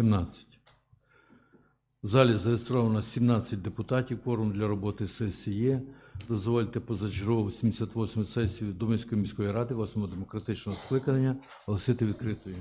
17. В залі зареєстровано 17 депутатів. Кворум для роботи сесії є. Дозвольте позачергову 78 сесію Думанської міської ради 8 демократичного скликання оголосити відкритою.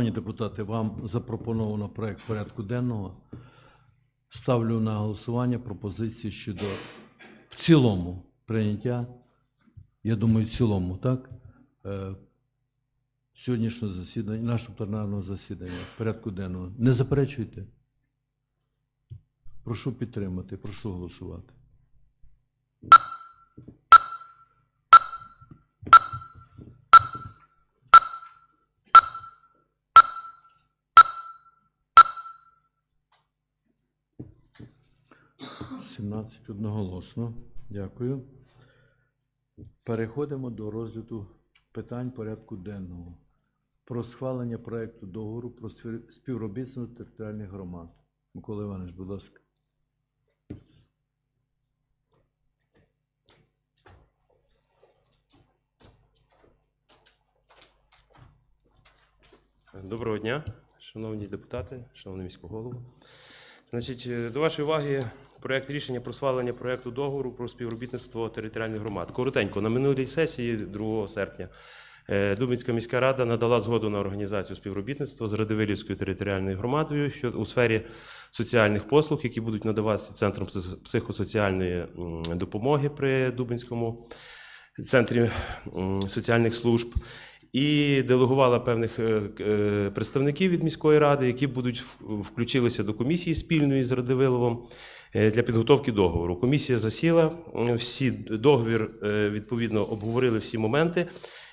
Шановні депутати, вам запропоновано проект порядку денного. Ставлю на голосування пропозиції щодо в цілому прийняття. Я думаю, в цілому, так? Е, Сьогоднішнього засідання, нашого пленарного засідання, порядку денного. Не заперечуйте? Прошу підтримати, прошу голосувати. Одноголосно. Дякую. Переходимо до розгляду питань порядку денного. Про схвалення проекту договору про спів- співробітництво територіальних громад. Микола Іванович, будь ласка. Доброго дня, шановні депутати, шановний міський голово. Значить, е, до вашої уваги проект рішення про схвалення проекту договору про співробітництво територіальних громад. Коротенько, на минулій сесії 2 серпня е, Дубинська міська рада надала згоду на організацію співробітництва з Радивилівською територіальною громадою що у сфері соціальних послуг, які будуть надаватися Центром психосоціальної допомоги при Дубинському центрі соціальних служб і делегувала певних е, е, представників від міської ради, які будуть включилися до комісії спільної з Радивиловим е, для підготовки договору. Комісія засіла, всі договір е, відповідно обговорили всі моменти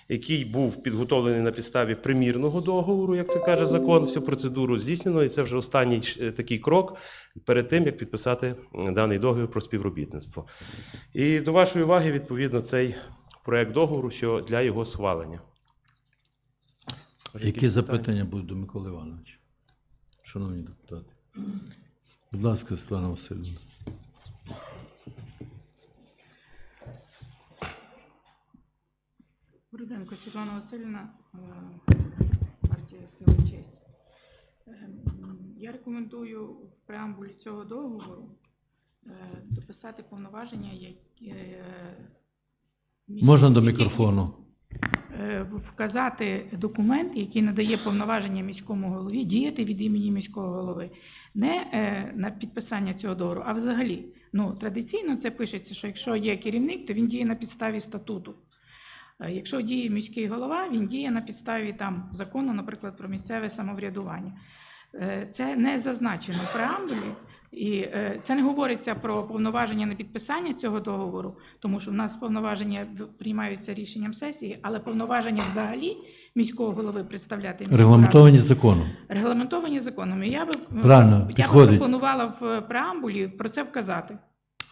який був підготовлений на підставі примірного договору, як це каже закон, всю процедуру здійснено, і це вже останній е, такий крок перед тим, як підписати даний договір про співробітництво. І до вашої уваги, відповідно, цей проект договору, що для його схвалення. Які запитання будуть до Миколи Івановича? Шановні депутати. Будь ласка, Світлана Васильівна. Руденко Світлана Васильівна, партія «Сила честь». Е, Я рекомендую в преамбулі цього договору е, дописати повноваження, які е, Можна до мікрофону. вказати документ, який надає повноваження міському голові діяти від імені міського голови. Не е, на підписання цього договору, а взагалі. Ну, традиційно це пишеться, що якщо є керівник, то він діє на підставі статуту. Е, Якщо діє міський голова, він діє на підставі там закону, наприклад, про місцеве самоврядування. Е, Це не зазначено в преамбулі, і е, це не говориться про повноваження на підписання цього договору, тому що в нас повноваження приймаються рішенням сесії, але повноваження взагалі міського голови представляти раду Регламентовані законом. регламентовані законом. І я би Правильно, я би пропонувала в преамбулі про це вказати.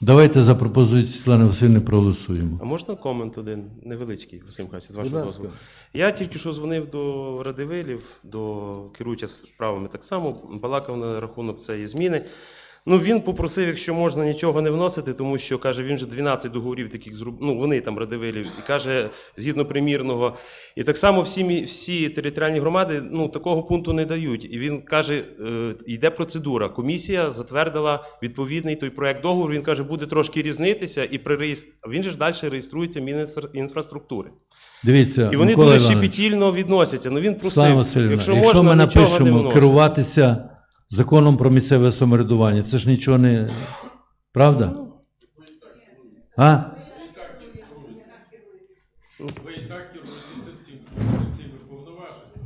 Давайте за пропозицію Світлани Васильівни проголосуємо. А можна комент один невеличкий, Василь Михайлович, з вашого дозволу? Я тільки що дзвонив до Радивилів, до керуюча справами так само, балакав на рахунок цієї зміни. Ну, він попросив, якщо можна, нічого не вносити, тому що, каже, він же 12 договорів таких зроб... ну, вони там Радивилів, і каже, згідно примірного. І так само всі, всі територіальні громади, ну, такого пункту не дають. І він каже, е, йде процедура. Комісія затвердила відповідний той проект договору, він каже, буде трошки різнитися, і при реєстр... він же ж далі реєструється Мінінфраструктури. Дивіться, І вони дуже щепетільно відносяться. Ну він просив, якщо, якщо, можна, ми нічого не напишемо керуватися законом про місцеве самоврядування, це ж нічого не... Правда? А?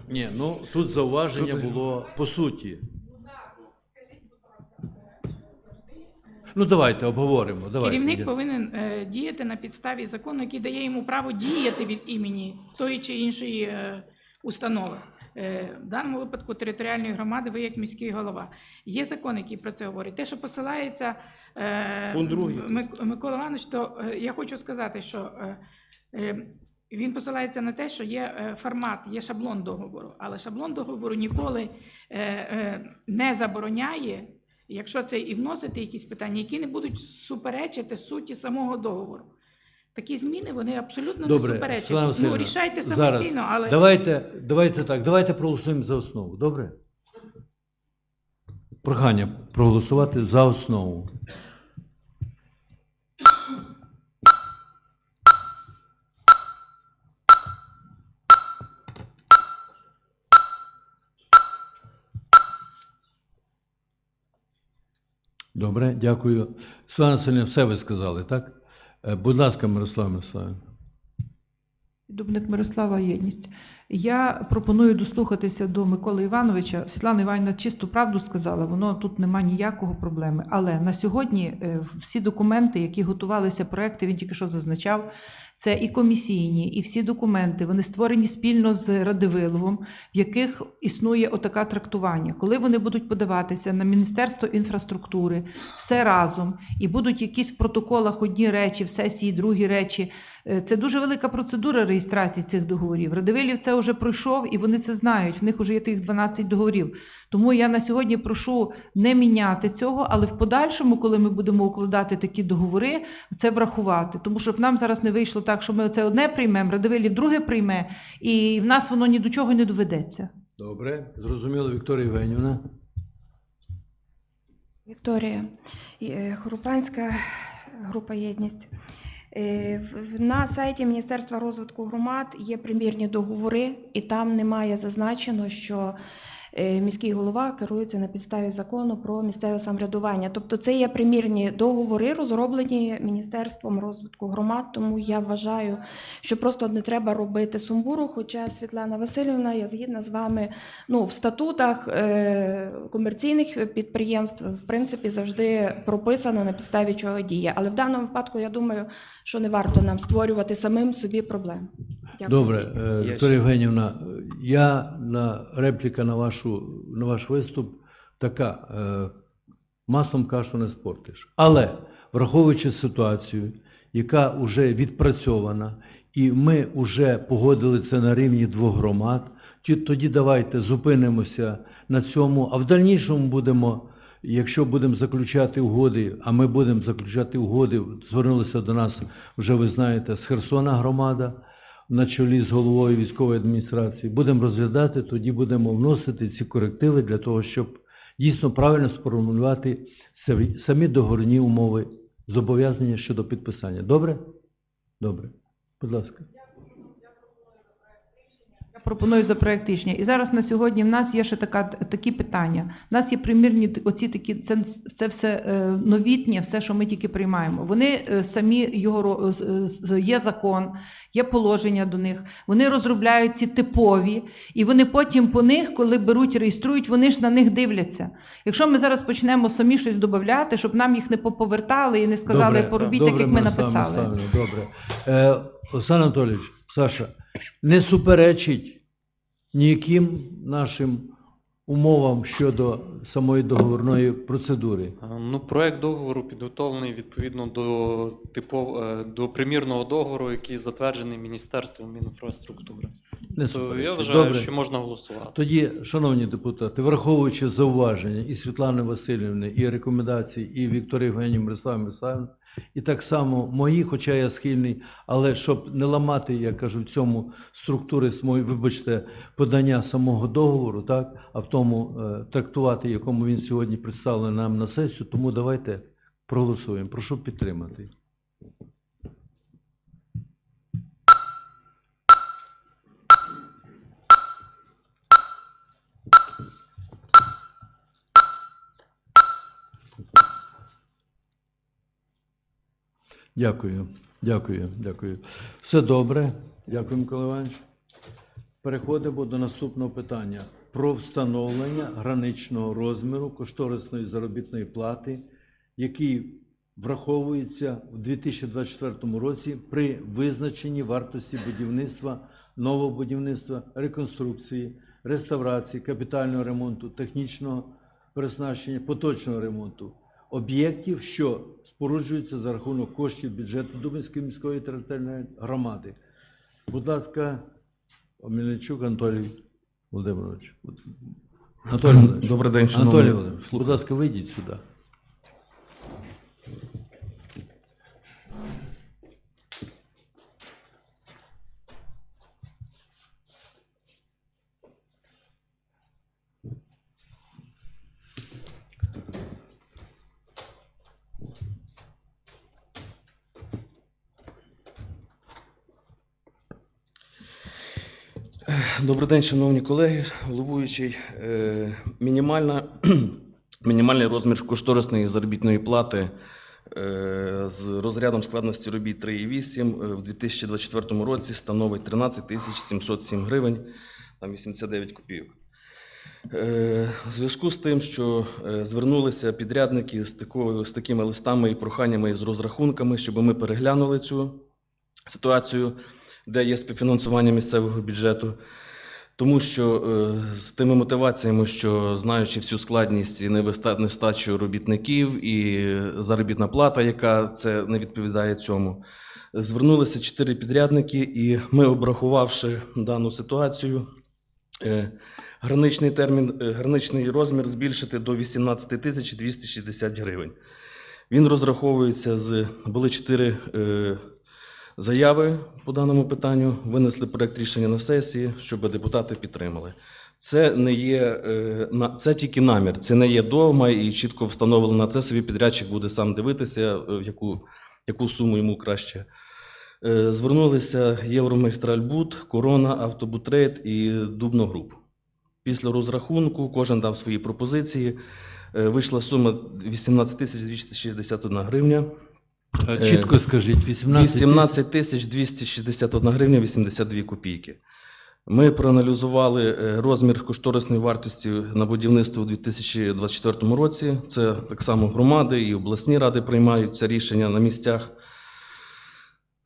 Ні, ну тут зауваження було по суті. Ну давайте обговоримо. Давайте. Керівник повинен е, діяти на підставі закону, який дає йому право діяти від імені тої чи іншої е, установи. Е, в даному випадку територіальної громади ви як міський голова. Є закон, який про це говорить. Те, що посилається е, Микола Іванович, то е, я хочу сказати, що він посилається на те, що є формат, є шаблон договору, але шаблон договору ніколи не забороняє, якщо це і вносити якісь питання, які не будуть суперечити суті самого договору. Такі зміни вони абсолютно не Добре, суперечать. Світлана Ну Васильівна, рішайте зараз. самостійно, але Давайте, давайте так, давайте проголосуємо за основу, добре? Прохання проголосувати за основу. Добре, дякую. Світлана Васильівна, все ви сказали, так? Е, Будь ласка, Мирослава Мирославівна. Дубник Мирослава Єдність. Я пропоную дослухатися до Миколи Івановича. Світлана Іванівна чисту правду сказала, воно тут нема ніякого проблеми. Але на сьогодні е, всі документи, які готувалися проекти, він тільки що зазначав, це і комісійні, і всі документи, вони створені спільно з Радивиловом, в яких існує отаке трактування. Коли вони будуть подаватися на Міністерство інфраструктури, все разом, і будуть якісь в протоколах одні речі, в сесії другі речі, Це дуже велика процедура реєстрації цих договорів. Радивилів це вже пройшов і вони це знають. В них вже є тих 12 договорів. Тому я на сьогодні прошу не міняти цього, але в подальшому, коли ми будемо укладати такі договори, це врахувати. Тому що в нам зараз не вийшло так, що ми це одне приймемо, Радивилів друге прийме, і в нас воно ні до чого не доведеться. Добре, зрозуміло, Вікторія Євгенівна. Вікторія, е, Хорупанська група єдність. Е, На сайті Міністерства розвитку громад є примірні договори, і там немає зазначено, що міський голова керується на підставі закону про місцеве самоврядування. Тобто це є примірні договори, розроблені Міністерством розвитку громад. Тому я вважаю, що просто не треба робити сумбуру. Хоча Світлана Васильівна, я згідна з вами, ну в статутах е, комерційних підприємств в принципі завжди прописано на підставі чого діє. Але в даному випадку я думаю, що не варто нам створювати самим собі проблем. Дякую. Добре, е, Я Вікторія Євгенівна, я на репліка на вашу на ваш виступ така. е, Маслом кашу не спортиш. Але враховуючи ситуацію, яка вже відпрацьована, і ми вже погодили це на рівні двох громад, тоді давайте зупинимося на цьому, а в дальнішому будемо, якщо будемо заключати угоди, а ми будемо заключати угоди, звернулися до нас вже ви знаєте, з Херсона громада на чолі з головою військової адміністрації. Будемо розглядати, тоді будемо вносити ці корективи для того, щоб дійсно правильно сформулювати самі- договорні умови зобов'язання щодо підписання. Добре? Добре. Будь ласка. Пропоную за проект рішення. І зараз на сьогодні в нас є ще така, такі питання. У нас є примірні оці такі, це, це все е, новітнє, все, що ми тільки приймаємо. Вони е, самі його є закон, є положення до них. Вони розробляють ці типові, і вони потім по них, коли беруть, реєструють, вони ж на них дивляться. Якщо ми зараз почнемо самі щось додати, щоб нам їх не поповертали і не сказали, Добре, поробіть добре, так, як ми написали. Мирославівна, Добре. Е, Олександр Анатолійович, Саша, не суперечить ніяким нашим умовам щодо самої договорної процедури. Ну, проект договору підготовлений відповідно до типов, е, до примірного договору, який затверджений Міністерством Мінінфраструктури. Не То я вважаю, Добре. що можна голосувати. Тоді, шановні депутати, враховуючи зауваження і Світлани Васильівни, і рекомендації, і Вікторії Євгенії Мирослави Мирославівни, і так само мої, хоча я схильний, але щоб не ламати, я кажу, в цьому структури вибачте, подання самого договору, так, а в тому е, трактувати, якому він сьогодні представлений нам на сесію, тому давайте проголосуємо. Прошу підтримати. Дякую, дякую, дякую. Все добре. Дякую, Микола Іванович. Переходимо до наступного питання про встановлення граничного розміру кошторисної заробітної плати, який враховується в 2024 році при визначенні вартості будівництва, нового будівництва, реконструкції, реставрації, капітального ремонту, технічного переснащення, поточного ремонту об'єктів, що споруджуються за рахунок коштів бюджету Дубинської міської територіальної громади. Будь ласка, Омельничук Анатолій Володимирович. Анатолій Володимирович. Добрий день, шановні. Анатолій Володимирович, будь ласка, вийдіть сюди. Добрий день, шановні колеги, головуючий. Е, Мінімальна, мінімальний розмір кошторисної заробітної плати е, з розрядом складності робіт 3,8 е, в 2024 році становить 13 707 гривень там 89 копійок. В зв'язку з тим, що звернулися підрядники з, такою, з такими листами і проханнями і з розрахунками, щоб ми переглянули цю ситуацію, де є співфінансування місцевого бюджету, тому що е, з тими мотиваціями, що знаючи всю складність і нестачу робітників і заробітна плата, яка це не відповідає цьому, звернулися чотири підрядники, і ми, обрахувавши дану ситуацію, е, граничний термін, е, граничний розмір збільшити до 18 тисяч 260 гривень. Він розраховується з були чотири заяви по даному питанню, винесли проект рішення на сесії, щоб депутати підтримали. Це не є е, це тільки намір, це не є дома і чітко встановлено це собі підрядчик буде сам дивитися, е, в яку, яку суму йому краще. Е, Звернулися Євромайстральбуд, Корона, Автобутрейд і Дубно Груп. Після розрахунку кожен дав свої пропозиції. Вийшла сума 18 тисяч 261 гривня. Е, Чітко скажіть, 18 18 тисяч 261 гривня 82 копійки. Ми проаналізували е, розмір кошторисної вартості на будівництво у 2024 році. Це так само громади і обласні ради приймають це рішення на місцях.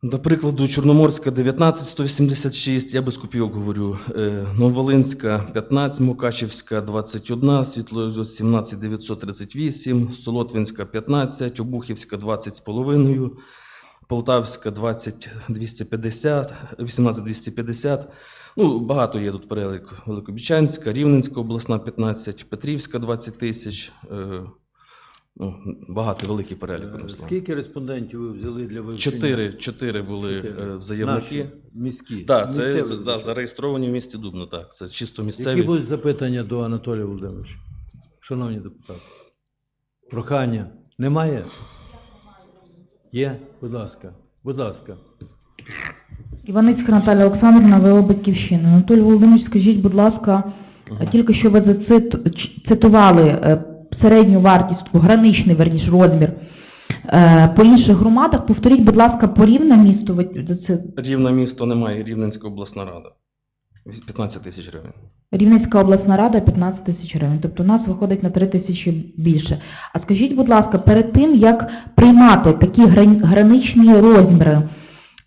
До прикладу, Чорноморська 19 186, я без копійок говорю, е, Новолинська 15, Мукачівська 21, Світло 17 938, Солотвинська 15, Обухівська 20 з половиною, Полтавська 20 250, 18 250. Ну, багато є тут перелік. Великобічанська, Рівненська обласна 15, Петрівська 20 тисяч. Ну, багато, великий перелік. Руслан. Скільки респондентів ви взяли для вивчення? Чотири, чотири були Чотири. е, заявники. Наші, міські. Так, це Місцеві да, зареєстровані в місті Дубно, так. Це чисто Які місцеві. будуть запитання до Анатолія Володимировича? Шановні депутати. Прохання. Немає? Є? Будь ласка. Будь ласка. Іваницька Наталя Олександрівна, ВО Батьківщина. Анатолій Володимирович, скажіть, будь ласка, тільки що ви зацит- ч- цитували е, середню вартість, граничний, верніш, розмір е, по інших громадах. Повторіть, будь ласка, по рівне місто це Рівне місто немає, Рівненська обласна рада. 15 тисяч гривень. Рівненська обласна рада 15 тисяч гривень. Тобто у нас виходить на 3 тисячі більше. А скажіть, будь ласка, перед тим як приймати такі грани- граничні розміри,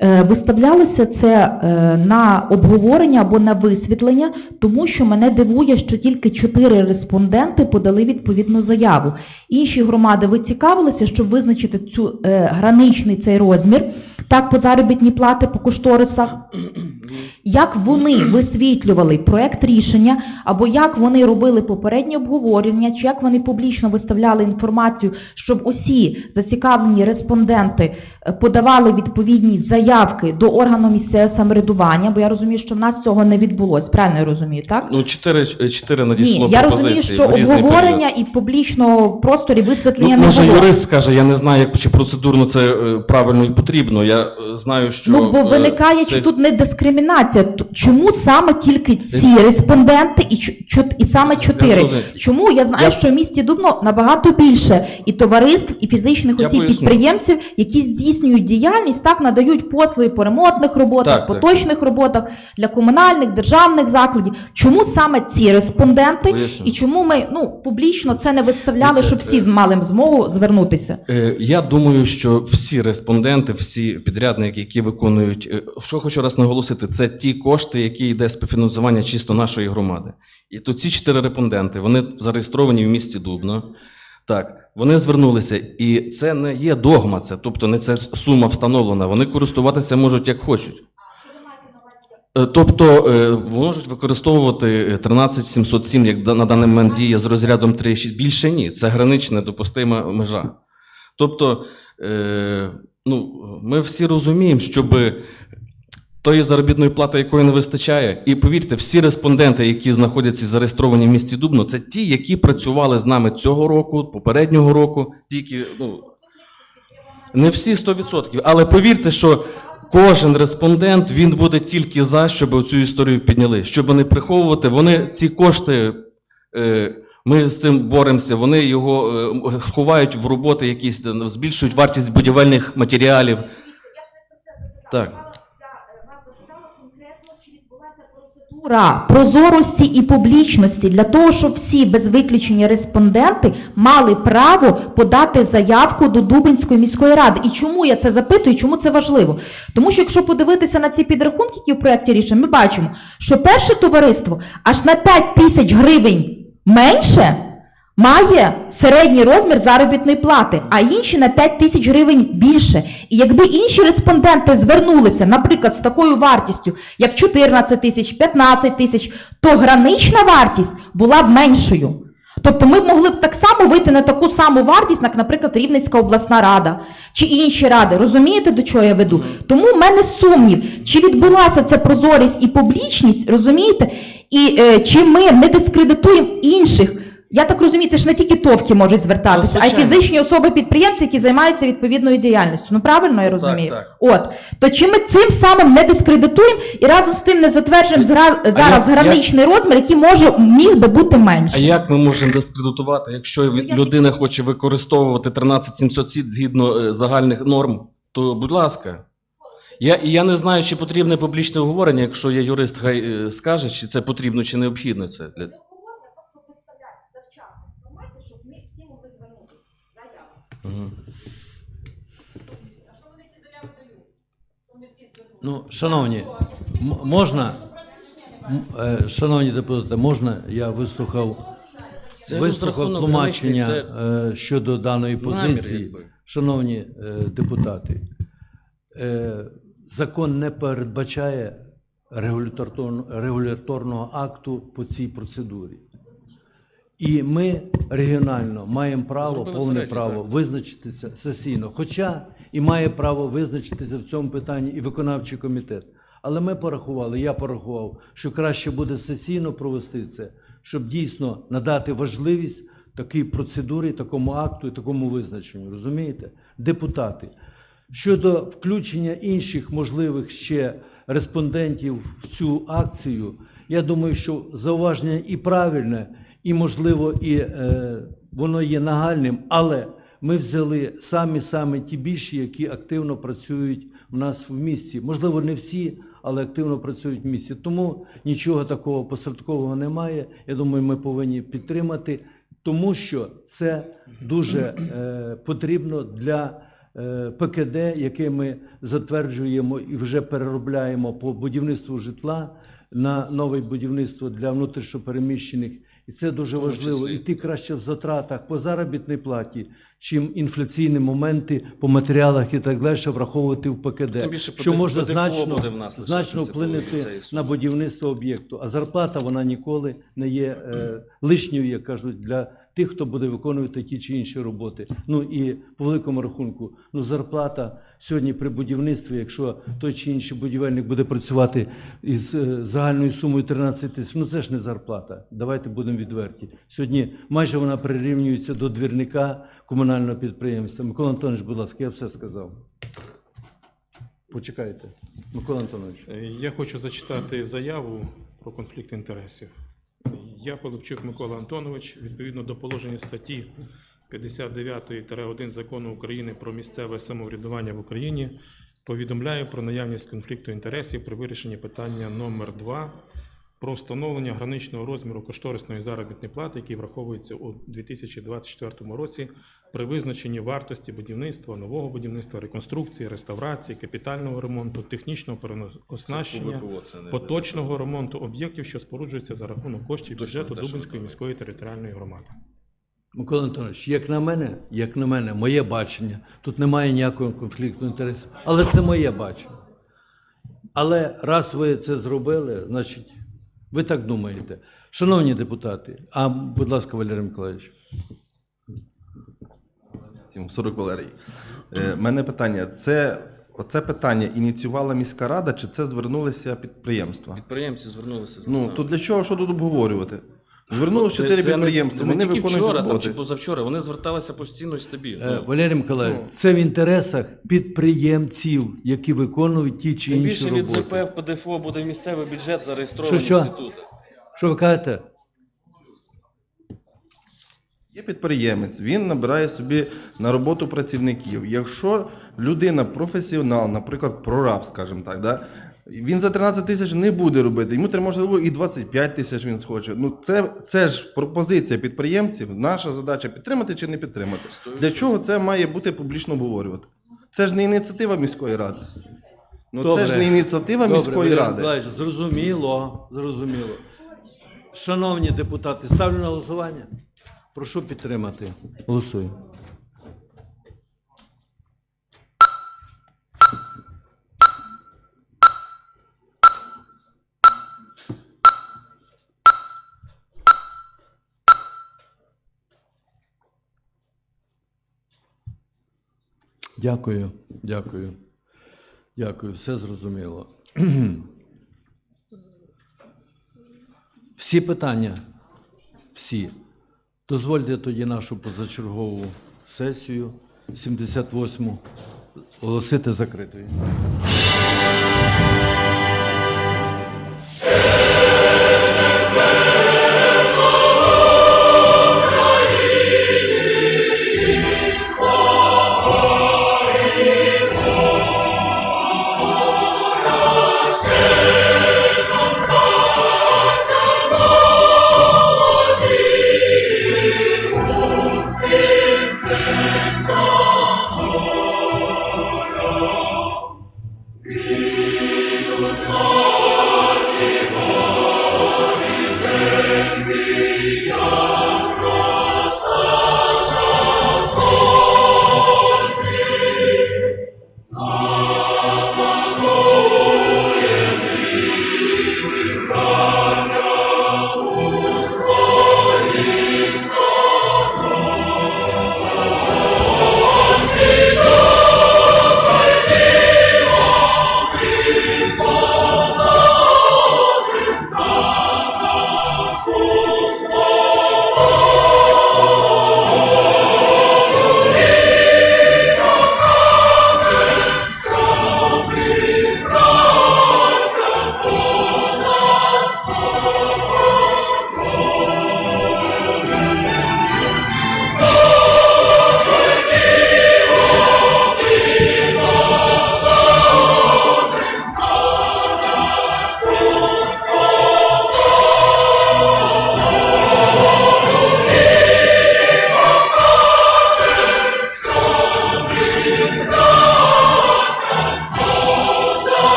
виставлялося це е, на обговорення або на висвітлення, тому що мене дивує, що тільки чотири респонденти подали відповідну заяву. Інші громади ви цікавилися, щоб визначити цю е, граничний цей розмір, так по заробітній плати, по кошторисах як вони висвітлювали проект рішення, або як вони робили попереднє обговорення, чи як вони публічно виставляли інформацію, щоб усі зацікавлені респонденти е, подавали відповідні заявки до органу місцевого самоврядування, бо я розумію, що в нас цього не відбулось. Правильно я розумію, так? Ну, чотири, чотири надійшло Ні, я розумію, що обговорення і публічно в просторі висвітлення Ну, не може, було. юрист скаже, я не знаю, як чи процедурно це е, правильно і потрібно. Я е, знаю, що... Ну, бо е, виникає, це- чи тут не дискримінація. Т- Чому саме тільки ці респонденти і, чо- і саме чотири? розумію. Чому? Я знаю, Я- що в місті Дубно набагато більше і товариств, і фізичних Я осіб, поясню. підприємців, які здійснюють діяльність, так, надають послуги по ремонтних роботах, Так, так. поточних роботах для комунальних, державних закладів. Чому саме ці респонденти? Поясню. І чому ми, ну, публічно це не виставляли, Дивіться, щоб всі мали змогу звернутися? Е, Я думаю, що всі респонденти, всі підрядники, які виконують, е, що хочу раз наголосити, це ті кошти, які йде співфінансування чисто нашої громади. І то ці чотири респонденти, вони зареєстровані в місті Дубно. Так, вони звернулися, і це не є догма, це, тобто не це сума встановлена, вони користуватися можуть як хочуть. Е, Тобто е, можуть використовувати е, 13707, як на даний момент діє з розрядом 3,6. Більше ні, це гранична допустима межа. Тобто, е, ну, ми всі розуміємо, щоб тої заробітної плати, якої не вистачає, і повірте, всі респонденти, які знаходяться зареєстровані в місті Дубно, це ті, які працювали з нами цього року, попереднього року, тільки, ну, не всі 100%, але повірте, що кожен респондент, він буде тільки за, щоб цю історію підняли. Щоб не приховувати, вони ці кошти, е, ми з цим боремося, вони його е, ховають в роботи якісь, збільшують вартість будівельних матеріалів. Так. Процедура прозорості і публічності для того, щоб всі без виключення респонденти мали право подати заявку до Дубинської міської ради. І чому я це запитую, чому це важливо? Тому що якщо подивитися на ці підрахунки, які в проєкті рішення, ми бачимо, що перше товариство аж на 5 тисяч гривень менше має середній розмір заробітної плати, а інші на 5 тисяч гривень більше. І якби інші респонденти звернулися, наприклад, з такою вартістю, як 14 тисяч, 15 тисяч, то гранична вартість була б меншою. Тобто ми могли б так само вийти на таку саму вартість, як, наприклад, Рівненська обласна рада чи інші ради. Розумієте, до чого я веду? Тому в мене сумнів, чи відбулася ця прозорість і публічність, розумієте? І е, чи ми не дискредитуємо інших. Я так розумію, це ж не тільки товки можуть звертатися, Ну, а й звичайно. фізичні особи-підприємці, які займаються відповідною діяльністю. Ну правильно я розумію? так. От. То чи ми цим самим не дискредитуємо і разом з тим не затверджуємо зра- А зараз як- граничний розмір, який може міг би бути А менший? як ми можемо дискредитувати, якщо ві- людина хоче використовувати 13707 згідно е, загальних норм, то будь ласка. Я, і я не знаю, чи потрібне публічне обговорення, якщо є юрист, хай е, скаже, чи це потрібно, чи необхідно це. Для... Мгм. Ну, шановні, можна, е, шановні депутати, можна, я вислухав, Це вислухав розрахунок тлумачення е, щодо даної намір, позиції. якби. Шановні е, депутати, е, закон не передбачає регуляторного акту по цій процедурі. І ми регіонально маємо право, Зробили повне право так. визначитися сесійно. Хоча і має право визначитися в цьому питанні і виконавчий комітет. Але ми порахували, я порахував, що краще буде сесійно провести це, щоб дійсно надати важливість такій процедурі, такому акту і такому визначенню. Розумієте? Депутати. Щодо включення інших можливих ще респондентів в цю акцію, я думаю, що зауваження і правильне, і можливо, і е, воно є нагальним, але ми взяли самі самі ті більші, які активно працюють в нас в місті. Можливо, не всі, але активно працюють в місті. Тому нічого такого посередкового немає. Я думаю, ми повинні підтримати, тому що це дуже е, потрібно для е, ПКД, яке ми затверджуємо і вже переробляємо по будівництву житла на нове будівництво для внутрішньопереміщених. І це дуже важливо. І ти краще в затратах по заробітній платі, чим інфляційні моменти по матеріалах і так далі враховувати в ПКД, більше що може значно, в нас значно вплинути на будівництво об'єкту. А зарплата вона ніколи не є е, лишньою, як кажуть, для тих, хто буде виконувати ті чи інші роботи. Ну і по великому рахунку, ну зарплата сьогодні при будівництві, якщо той чи інший будівельник буде працювати із е, загальною сумою 13 тисяч, ну це ж не зарплата. Давайте будемо відверті. Сьогодні майже вона прирівнюється до двірника комунального підприємства. Микола Антонович, будь ласка, я все сказав. Почекайте. Микола Антонович. Е, Я хочу зачитати заяву про конфлікт інтересів. Я, Половчук Микола Антонович, відповідно до положення статті 59-1 Закону України про місцеве самоврядування в Україні, повідомляю про наявність конфлікту інтересів при вирішенні питання номер 2 про встановлення граничного розміру кошторисної заробітної плати, який враховується у 2024 році при визначенні вартості будівництва, нового будівництва, реконструкції, реставрації, капітального ремонту, технічного переоснащення, поточного ремонту об'єктів, що споруджуються за рахунок коштів бюджету Дубинської міської територіальної громади. Микола Антонович, як на мене, як на мене, моє бачення, тут немає ніякого конфлікту інтересів, але це моє бачення. Але раз ви це зробили, значить, ви так думаєте. Шановні депутати, а будь ласка, Валерій Миколаївич. Всім, Сорок Валерій. Е, мене питання, це оце питання ініціювала міська рада, чи це звернулися підприємства? Підприємці звернулися. Ну, то для чого, що тут обговорювати? Звернулося чотири підприємства, це не вони тільки виконують вчора там, роботи. чи позавчора, вони зверталися постійно і стабільно. Е, Валерій Миколаївич, це в інтересах підприємців, які виконують ті чи Тим інші більше від роботи. ЗП в ПДФО буде місцевий бюджет зареєстрований Що, що? інститут. Що ви кажете? Є підприємець, він набирає собі на роботу працівників. Якщо людина професіонал, наприклад, прораб, скажімо так, да, він за 13 тисяч не буде робити, йому треба можливо і 25 тисяч він схоче. Ну це, це ж пропозиція підприємців. Наша задача підтримати чи не підтримати. Для чого це має бути публічно обговорювати? Це ж не ініціатива міської ради. Ну це ж не ініціатива Добре, міської Валерій ради. Миколаївич, зрозуміло, зрозуміло. Шановні депутати, ставлю на голосування. Прошу підтримати. Голосуємо. Дякую, дякую. Дякую, все зрозуміло. Всі питання, всі. Дозвольте тоді нашу позачергову сесію 78-му оголосити закритою.